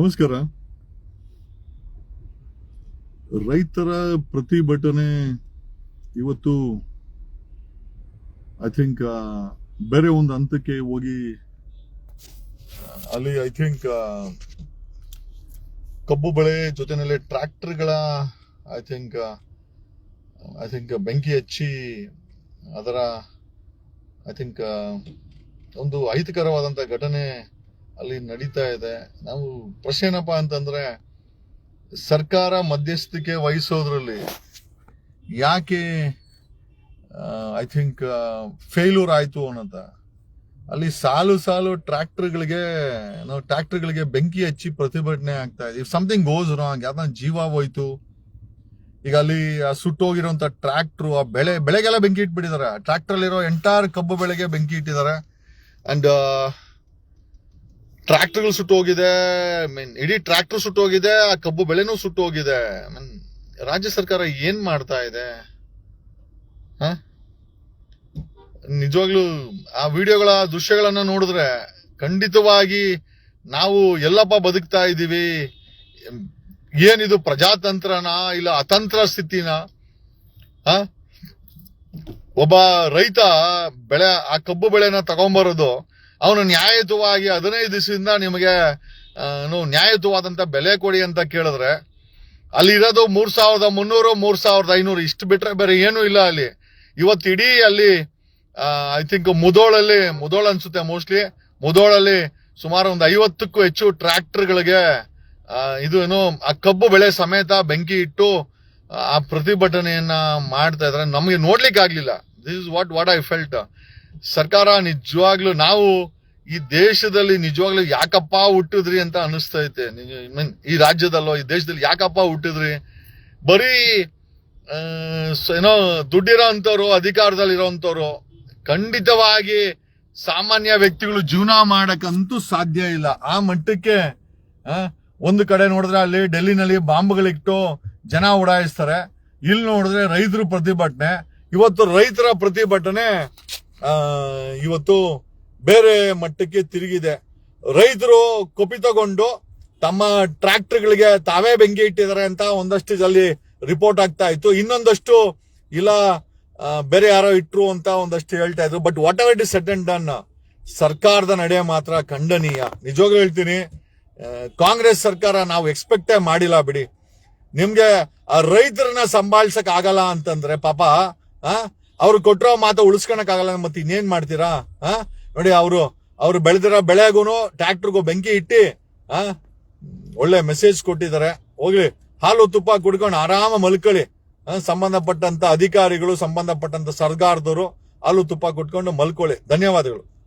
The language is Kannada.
ನಮಸ್ಕಾರ. ರೈತರ ಪ್ರತಿಭಟನೆ ಇವತ್ತು ಐ ಥಿಂಕ್ ಬೇರೆ ಒಂದು ಹಂತಕ್ಕೆ ಹೋಗಿ, ಅಲ್ಲಿ ಐ ಥಿಂಕ್ ಕಬ್ಬು ಬೆಳೆ ಜೊತೆನಲ್ಲಿ ಟ್ರ್ಯಾಕ್ಟರ್ಗಳ ಐ ಥಿಂಕ್ ಐ ಥಿಂಕ್ ಬೆಂಕಿ ಹಚ್ಚಿ, ಅದರ ಐ ಥಿಂಕ್ ಒಂದು ಅಹಿತಕರವಾದಂತ ಘಟನೆ ಅಲ್ಲಿ ನಡೀತಾ ಇದೆ. ನಾವು ಪ್ರಶ್ನೆ ಏನಪ್ಪ ಅಂತಂದ್ರೆ, ಸರ್ಕಾರ ಮಧ್ಯಸ್ಥಿಕೆ ವಹಿಸೋದ್ರಲ್ಲಿ ಯಾಕೆ ಐ ಥಿಂಕ್ ಫೇಲ್ಯೂರ್ ಆಯಿತು ಅನ್ನಂತ ಅಲ್ಲಿ ಸಾಲು ಸಾಲು ಟ್ರ್ಯಾಕ್ಟರ್ಗಳಿಗೆ ನಾವು ಟ್ರ್ಯಾಕ್ಟರ್ಗಳಿಗೆ ಬೆಂಕಿ ಹಚ್ಚಿ ಪ್ರತಿಭಟನೆ ಆಗ್ತಾ ಇದೆ. ಇಫ್ ಸಮಥಿಂಗ್ ಗೋಸ್ ರಾಂಗ್ ಯಾವ್ದು ಜೀವ ಹೋಯ್ತು. ಈಗ ಅಲ್ಲಿ, ಆ ಸುಟ್ಟೋಗಿರೋಂಥ ಟ್ರ್ಯಾಕ್ಟ್ರು, ಆ ಬೆಳೆ, ಬೆಳೆಗೆಲ್ಲ ಬೆಂಕಿ ಇಟ್ಬಿಟ್ಟಿದ್ದಾರೆ. ಟ್ರ್ಯಾಕ್ಟರ್ ಅಲ್ಲಿರೋ ಎಂಟೈರ್ ಕಬ್ಬು ಬೆಳೆಗೆ ಬೆಂಕಿ ಇಟ್ಟಿದ್ದಾರೆ. ಅಂಡ್ ಟ್ರ್ಯಾಕ್ಟರ್ಗಳು ಸುಟ್ಟೋಗಿದೆ ಮೀನ್ ಇಡೀ ಟ್ರ್ಯಾಕ್ಟರ್ ಸುಟ್ಟೋಗಿದೆ ಆ ಕಬ್ಬು ಬೆಳೆನೂ ಸುಟ್ಟೋಗಿದೆ ಮೀನ್ ರಾಜ್ಯ ಸರ್ಕಾರ ಏನ್ ಮಾಡ್ತಾ ಇದೆ? ನಿಜವಾಗ್ಲೂ ಆ ವಿಡಿಯೋಗಳ ದೃಶ್ಯಗಳನ್ನ ನೋಡಿದ್ರೆ ಖಂಡಿತವಾಗಿ ನಾವು ಎಲ್ಲಪ್ಪ ಬದುಕ್ತಾ ಇದ್ದೀವಿ. ಏನಿದು ಪ್ರಜಾತಂತ್ರನ ಇಲ್ಲ ಅತಂತ್ರ ಸ್ಥಿತಿನ? ಒಬ್ಬ ರೈತ ಬೆಳೆ, ಆ ಕಬ್ಬು ಬೆಳೆನ ತಗೊಂಬರೋದು ಅವನು ನ್ಯಾಯಯುತವಾಗಿ ಹದಿನೈದು ದಿವಸದಿಂದ ನಿಮಗೆ ನ್ಯಾಯಯುತವಾದಂಥ ಬೆಲೆ ಕೊಡಿ ಅಂತ ಕೇಳಿದ್ರೆ, ಅಲ್ಲಿ ಇರೋದು ಮೂರ್ ಸಾವಿರದ ಮುನ್ನೂರು, ಮೂರು ಸಾವಿರದ ಐನೂರು. ಇಷ್ಟು ಬಿಟ್ರೆ ಬೇರೆ ಏನೂ ಇಲ್ಲ ಅಲ್ಲಿ. ಇವತ್ತು ಇಡೀ ಅಲ್ಲಿ ಐ ಥಿಂಕ್ ಮುದೋಳಲ್ಲಿ ಮುದೋಳ ಅನ್ಸುತ್ತೆ ಮೋಸ್ಟ್ಲಿ ಮುದೋಳಲ್ಲಿ ಸುಮಾರು ಒಂದು ಐವತ್ತಕ್ಕೂ ಹೆಚ್ಚು ಟ್ರ್ಯಾಕ್ಟರ್ಗಳಿಗೆ ಇದು ಏನು, ಆ ಕಬ್ಬು ಬೆಳೆ ಸಮೇತ ಬೆಂಕಿ ಇಟ್ಟು, ಆ ಪ್ರತಿಭಟನೆಯನ್ನ ಮಾಡ್ತಾ ಇದ್ರೆ ನಮಗೆ ನೋಡ್ಲಿಕ್ಕೆ ಆಗ್ಲಿಲ್ಲ this is what what I felt ಸರ್ಕಾರ ನಿಜವಾಗ್ಲೂ ನಾವು ಈ ದೇಶದಲ್ಲಿ ನಿಜವಾಗ್ಲೂ ಯಾಕಪ್ಪ ಹುಟ್ಟಿದ್ರಿ ಅಂತ ಅನಿಸ್ತೈತೆ ಐತೆ. ಈ ರಾಜ್ಯದಲ್ಲೋ, ಈ ದೇಶದಲ್ಲಿ ಯಾಕಪ್ಪ ಹುಟ್ಟಿದ್ರಿ? ಬರೀ ಏನೋ ದುಡ್ಡಿರೋ ಅಂತವ್ರು ಅಧಿಕಾರದಲ್ಲಿರೋಂಥವ್ರು, ಖಂಡಿತವಾಗಿ ಸಾಮಾನ್ಯ ವ್ಯಕ್ತಿಗಳು ಜೀವನ ಮಾಡಕ್ಕಂತೂ ಸಾಧ್ಯ ಇಲ್ಲ. ಆ ಮಟ್ಟಕ್ಕೆ ಒಂದು ಕಡೆ ನೋಡಿದ್ರೆ ಅಲ್ಲಿ ಡೆಲ್ಲಿನಲ್ಲಿ ಬಾಂಬ್ಗಳಿಟ್ಟು ಜನ ಉಡಾಯಿಸ್ತಾರೆ. ಇಲ್ಲಿ ನೋಡಿದ್ರೆ ರೈತರು ಪ್ರತಿಭಟನೆ. ಇವತ್ತು ರೈತರ ಪ್ರತಿಭಟನೆ ಇವತ್ತು ಬೇರೆ ಮಟ್ಟಕ್ಕೆ ತಿರುಗಿದೆ. ರೈತರು ಕುಪಿತಗೊಂಡು ತಮ್ಮ ಟ್ರ್ಯಾಕ್ಟರ್ಗಳಿಗೆ ತಾವೇ ಬೆಂಕಿ ಇಟ್ಟಿದ್ದಾರೆ ಅಂತ ಒಂದಷ್ಟು ಜಲ್ಲಿ ರಿಪೋರ್ಟ್ ಆಗ್ತಾ ಇತ್ತು. ಇನ್ನೊಂದಷ್ಟು ಇಲ್ಲ ಬೇರೆ ಯಾರೋ ಇಟ್ರು ಅಂತ ಒಂದಷ್ಟು ಹೇಳ್ತಾ ಇದ್ರು. But whatever it is set done ಸರ್ಕಾರದ ನಡೆ ಮಾತ್ರ ಖಂಡನೀಯ. ನಿಜವಾಗ್ಲೂ ಹೇಳ್ತೀನಿ ಕಾಂಗ್ರೆಸ್ ಸರ್ಕಾರ ನಾವು ಎಕ್ಸ್ಪೆಕ್ಟೇ ಮಾಡಿಲ್ಲ ಬಿಡಿ. ನಿಮ್ಗೆ ಆ ರೈತರನ್ನ ಸಂಭಾಳ್ಸಕ್ ಆಗಲ್ಲ ಅಂತಂದ್ರೆ ಪಾಪ ಅವ್ರು ಕೊಟ್ಟಿರೋ ಮಾತು ಉಳಿಸ್ಕೊಳಕ್ ಆಗಲ್ಲ ಮತ್ತೆ ಇನ್ನೇನ್ ಮಾಡ್ತೀರಾ? ಆ? ನೋಡಿ, ಅವರು, ಅವ್ರು ಬೆಳೆದಿರೋ ಬೆಳೆಗೂ ಟ್ರ್ಯಾಕ್ಟರ್ಗೂ ಬೆಂಕಿ ಇಟ್ಟಿ, ಆ? ಒಳ್ಳೆ ಮೆಸೇಜ್ ಕೊಟ್ಟಿದ್ದಾರೆ. ಹೋಗ್ಲಿ, ಹಾಲು ತುಪ್ಪ ಕುಡ್ಕೊಂಡು ಆರಾಮ ಮಲ್ಕೊಳ್ಳಿ. ಸಂಬಂಧಪಟ್ಟಂತ ಅಧಿಕಾರಿಗಳು, ಸಂಬಂಧಪಟ್ಟಂತ ಸರ್ಕಾರದವರು ಹಾಲು ತುಪ್ಪ ಕುಟ್ಕೊಂಡು ಮಲ್ಕೊಳ್ಳಿ. ಧನ್ಯವಾದಗಳು.